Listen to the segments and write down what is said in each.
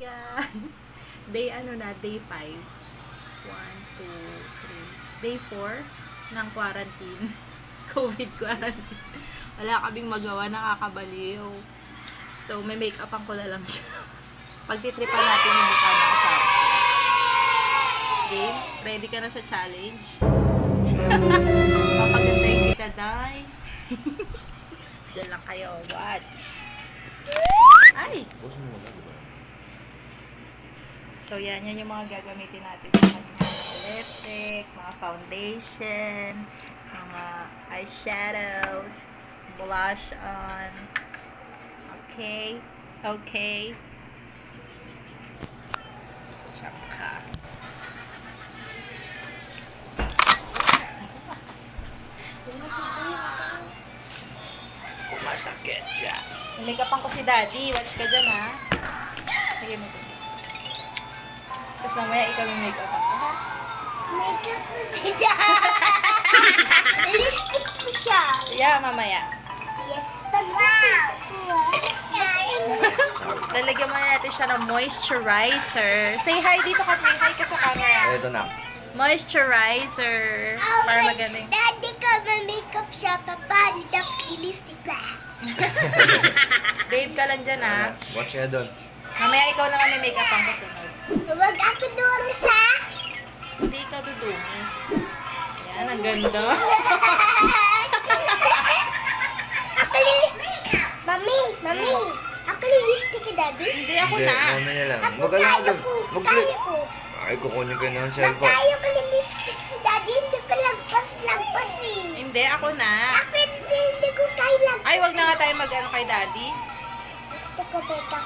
guys! Day ano na, day 5. 1, 2, 3. Day 4 ng quarantine. COVID quarantine. Wala kaming magawa, nakakabaliw. So, may make-upan ko na lang siya. Pagtitripan natin yung mukha ng asawa. Game? Ready ka na sa challenge? Papagandahin kita, Day. Diyan lang kayo. Watch. Ay! So, yan. Yan yung mga gagamitin natin sa kanya. Mga lipstick, mga foundation, mga eyeshadows, blush on. Okay. Okay. Tsaka. Masakit siya. Makeupan ko si Daddy. Watch ka dyan, ha? Sige mo ito. Tapos mamaya ikaw yung makeupan ko, ha? Makeup mo siya. Lipstick mo siya. Yeah, mamaya. Yes. Wow. Lalagyan muna natin siya ng moisturizer. Say hi dito ka, May. Hi ka sa camera. Ito na. Moisturizer. Para magaling. Daddy ka may makeup siya. Papa, dapat lipstick ka. Babe ka lang dyan, ha? Watch nga doon. Mamaya ikaw naman may makeup ang kasunod. Huwag ako doon sa... Hindi ka dudungis. Yan, ang ganda. Ako li- Mami, mami. Ako lipstick ka, Daddy. Hindi ako Hindi, na. mamaya lang. Ako tayo doon. ko. Tayo ko. Ay, kukunin ko na ang cellphone. Nagtayo ko ng lipstick si Daddy. Hindi ko lagpas-lagpas eh. Hindi, ako na. Ako hindi, hindi ko kaya lagpas. Ay, wag na nga tayo mag-ano kay Daddy. Gusto ko beta.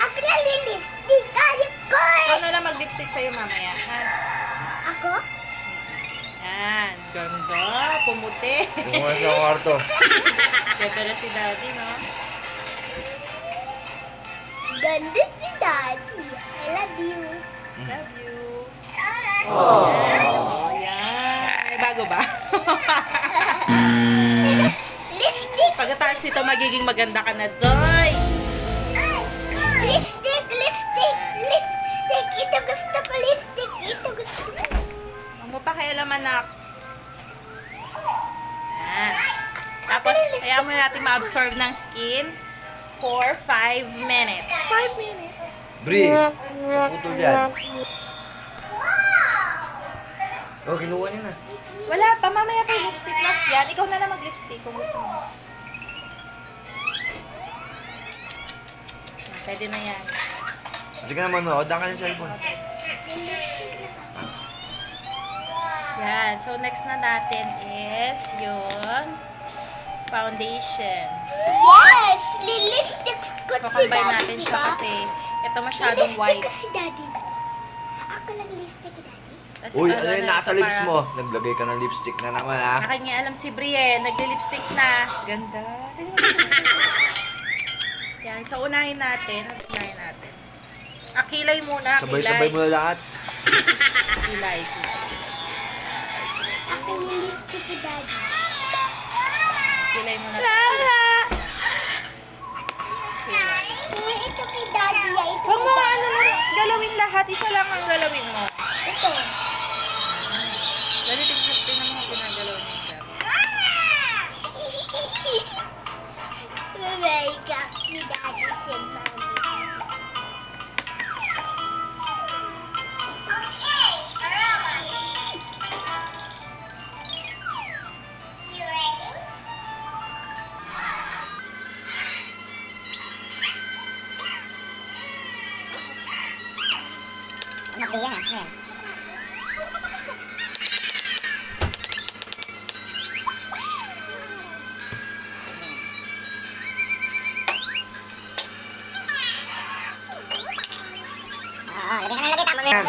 Ako na lipstick. Kaya ko eh. Ikaw na lang mag-lipstick sa'yo mamaya. Ha? Ako? Yan. Ganda. Pumuti. Kumuha sa kwarto. Ganda na si Daddy, no? Ganda si Daddy. I love you. Love you. Oh, yan. May bago ba? Lipstick. Pagkatapos ito, magiging maganda ka na, Doy. Lipstick, lipstick, lipstick. Ito gusto ko, lipstick. Ito gusto ko. Huwag mo pa kailaman na. Yan. Tapos, kaya mo natin ma-absorb ng skin for 5 minutes. 5 minutes. Bri! Naputol yan. Oh, kinuha niya na. Wala pa, mamaya pa yung lipstick gloss yan. Ikaw na lang mag-lipstick kung gusto mo. Pwede na yan. Hindi ka naman, no? Oda ka ng cellphone. Yan. So, next na natin is yung foundation. Yes! Lipstick ko si Kukombine Daddy. natin siya diba? kasi ito masyadong Lipstick white. ko si Daddy. Ako lang lipstick ko, Daddy. Tapos Uy, ito, ano yun? ito, Nasa lips para- mo. Naglagay ka ng lipstick na naman, ha? Akin nga alam si Brienne, nagli-lipstick na. Ganda. Tingnan mo si Yan, so unahin natin. Unahin natin? Ah, kilay muna. Sabay-sabay mo na lahat. Kilay. Ako yung lipstick ko, Daddy. Kilay muna. Uy, ito kay Daddy. ah. Ito Huwag mo ano na galawin lahat. Isa lang ang galawin mo. Ito. Dali, tignan tignan mo ginagalaw niya yung gamit. oportunidade.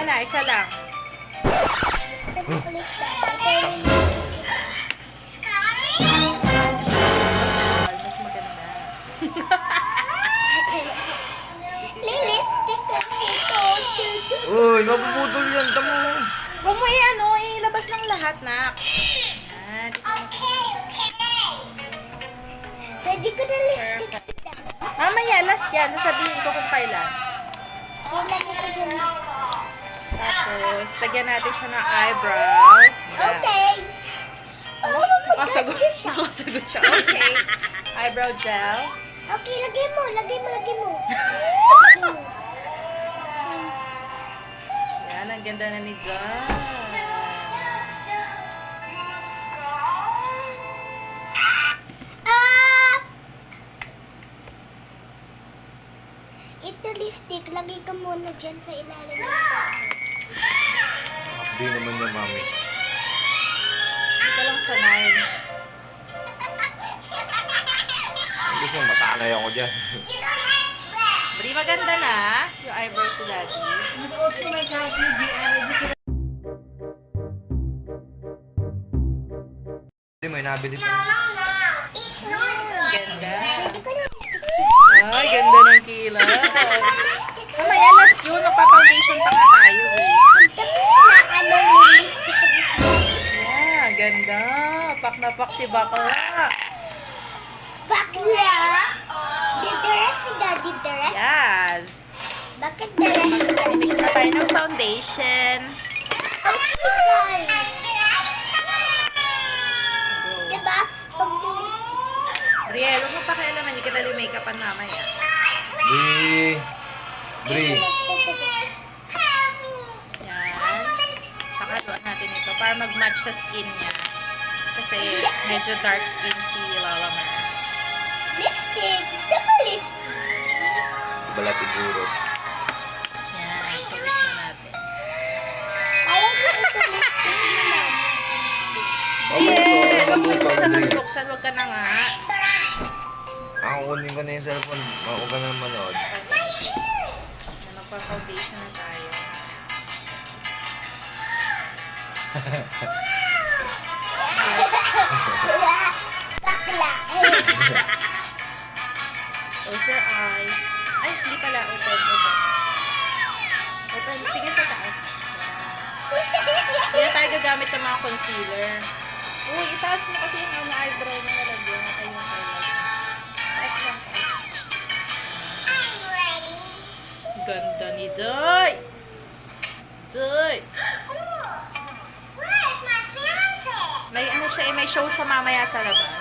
Wala, isa lang. Ko Mas maganda. lipstick kasi ito. Uy, mapuputol yan. Tamo. Huwag mo i-ano, ilabas ng lahat, nak. Yan. Pwede ko na lipstick. Mamaya, last yan. Sasabihin ko kung kailan. Kailan ito dyan, miss? Tapos, lagyan natin siya ng eyebrow. Gel. Okay. Oh, Nakasagot, maganda siya. nakasagot siya. Okay. Eyebrow gel. Okay, lagay mo, lagay mo, lagay mo. Lagay mo. Yan, ang ganda na ni John. Ah! Ito lipstick, lagay ka muna dyan sa ilalim yan, mami. Ka lang sanay. Gusto mo, masanay ako dyan. Bri, maganda na yung eyebrows ni Daddy. Hindi, may nabili pa. Ganda. Hindi ko na lipstick. Ay, ganda ng kilay. Mamaya, last yun. Magpa-foundation pa nga tayo eh. Ganda. Pak na pak si Bakla. Bakla? Dideres si Daddy Deres? Yes. Bakit deres si Daddy Mix na tayo ng foundation. Okay, guys. Diba? Pag. Riel, huwag mo pakialaman. Hindi ka dali make-upan mamaya. Bri. Bri. Yan. Sakaluan natin ito para mag-match sa skin niya. Kasi medyo dark skin si Lala Mer. Lipstick. Gusto ko lipstick. Balat siguro. Yan. So, mix na natin. Ko ito lipstick naman. Yeah! Huwag mo buksan ng buksan. Huwag ka na nga. Ako kunin ko na yung cellphone. Huwag ka na manood. Yan, Magpa-foundation na tayo. Close your eyes. Ay, hindi pala. Open, open. Open. Sige sa taas. Na tayo gagamit ng mga concealer. Uy, itaas mo kasi yung ano, eyebrow na nalagyan. Ay, yung highlight. Taas lang, taas. Ganda ni Joy! Joy! Where's my fiance? May ano siya, eh, may show siya mamaya sa labas.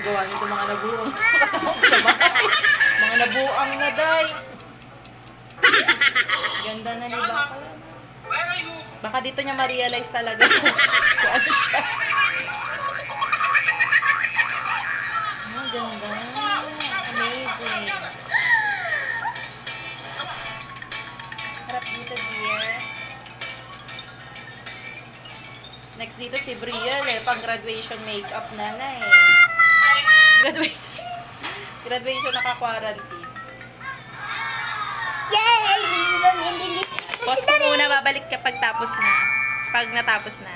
Pinagawa nito mga nabuang. Kasama ko sa bahay. Mga nabuang na, day. Ganda na ni Baka. Baka dito niya ma-realize talaga kung ano siya. Oh, ganda. Amazing. Dito, dear. Next dito si Brielle eh. Pang graduation makeup na na eh. Graduation. Graduation naka-quarantine. Yay! Hindi. Pause ko muna, babalik ka pag tapos na. Pag natapos na.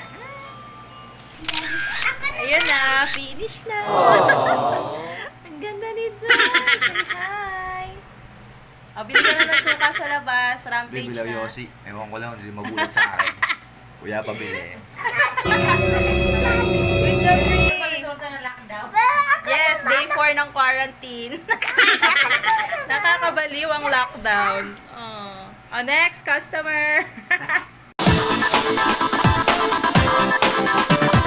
Ayun na, finish na. Ang ganda ni Joy. Say hi. O, bili ka na ng suka sa labas. Rampage Bibilaw na. Yossi. Ewan ko lang, hindi magulat sa akin. Kuya, pabili. Ray. Yes, day 4 ng quarantine. Nakakabaliw ang lockdown. Oh, next customer.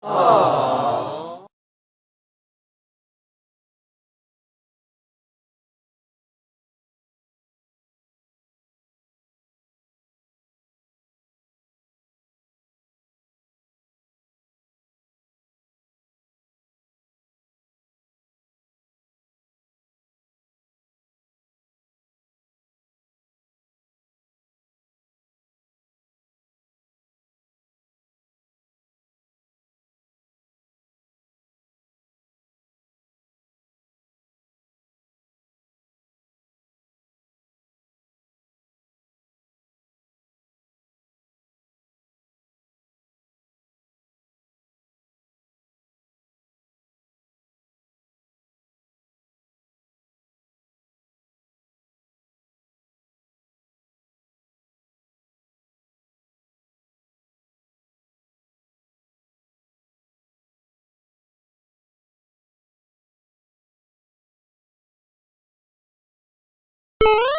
啊 you.